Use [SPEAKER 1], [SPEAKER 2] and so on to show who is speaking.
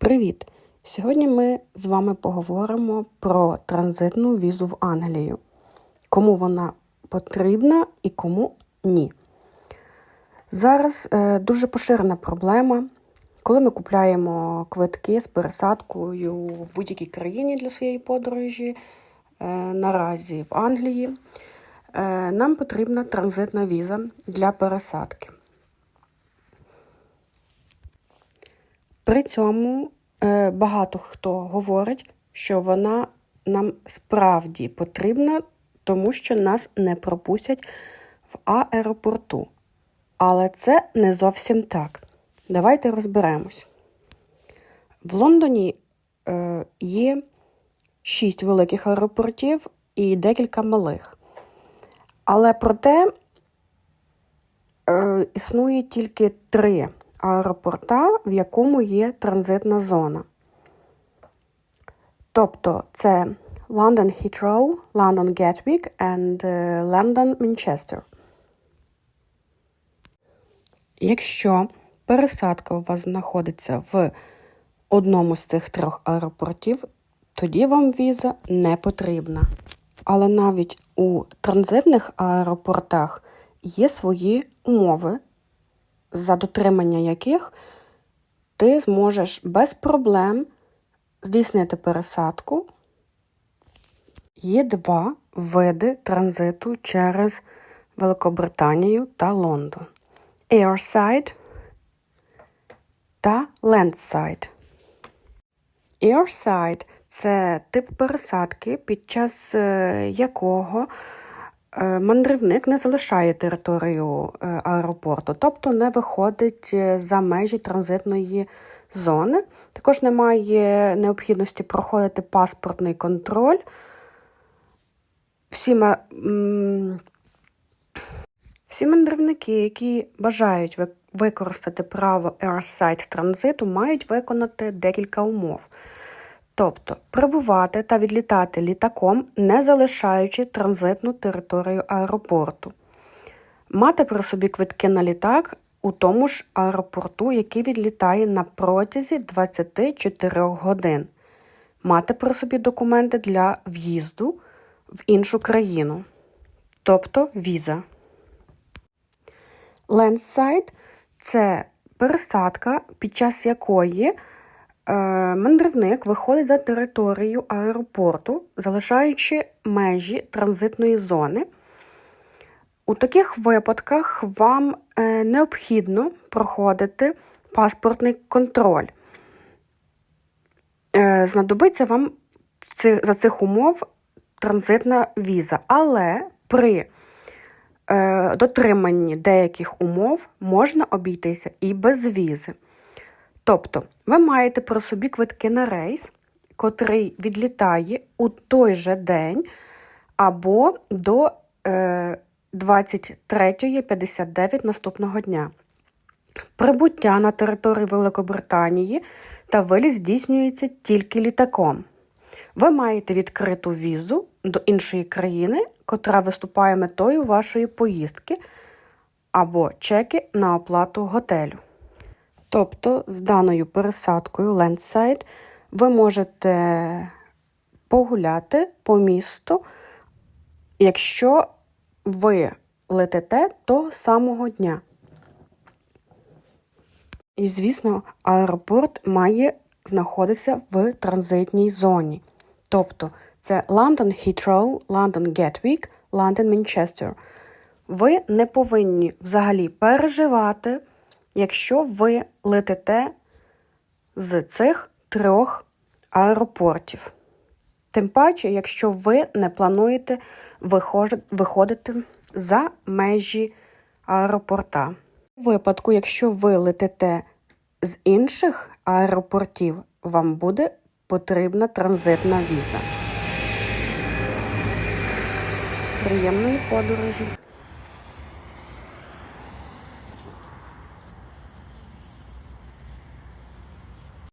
[SPEAKER 1] Привіт! Сьогодні ми з вами поговоримо про транзитну візу в Англію. Кому вона потрібна і кому ні. Зараз е, дуже поширена проблема, коли ми купляємо квитки з пересадкою в будь-якій країні для своєї подорожі. Е, наразі в Англії е, нам потрібна транзитна віза для пересадки. При цьому е, багато хто говорить, що вона нам справді потрібна, тому що нас не пропустять в аеропорту. Але це не зовсім так. Давайте розберемось. В Лондоні е, є шість великих аеропортів і декілька малих. Але проте е, існує тільки три аеропорта, в якому є транзитна зона. Тобто це London Heathrow, London Gatwick and е, London Manchester. Якщо пересадка у вас знаходиться в одному з цих трьох аеропортів, тоді вам віза не потрібна. Але навіть у транзитних аеропортах є свої умови, за дотримання яких ти зможеш без проблем здійснити пересадку. Є два види транзиту через Великобританію та Лондон: Airside та Landside. Airside – це тип пересадки, під час е, якого мандрівник не залишає територію е, аеропорту, тобто не виходить за межі транзитної зони. Також немає необхідності проходити паспортний контроль. Всі, всі мандрівники, які бажають використати право Airside транзиту, мають виконати декілька умов. Тобто прибувати та відлітати літаком, не залишаючи транзитну територію аеропорту, мати при собі квитки на літак у тому ж аеропорту, який відлітає на протязі 24 годин, мати при собі документи для в'їзду в іншу країну, тобто віза. Ленсайд це пересадка, під час якої мандрівник виходить за територію аеропорту, залишаючи межі транзитної зони. У таких випадках вам е, необхідно проходити паспортний контроль. Е, знадобиться вам за цих умов транзитна віза, але при дотриманні деяких умов можна обійтися і без візи. Тобто, ви маєте про собі квитки на рейс, котрий відлітає у той же день або до е, 23.59 наступного дня. Прибуття на територію Великобританії та виліз здійснюється тільки літаком. Ви маєте відкриту візу до іншої країни, котра виступає метою вашої поїздки, або чеки на оплату готелю. Тобто, з даною пересадкою Landside ви можете погуляти по місту, якщо ви летите того самого дня. І, звісно, аеропорт має знаходитися в транзитній зоні. Тобто це London Heathrow, London Gatwick, London Manchester. Ви не повинні взагалі переживати якщо ви летите з цих трьох аеропортів. Тим паче, якщо ви не плануєте виходити за межі аеропорта. У випадку, якщо ви летите з інших аеропортів, вам буде потрібна транзитна віза. Приємної подорожі!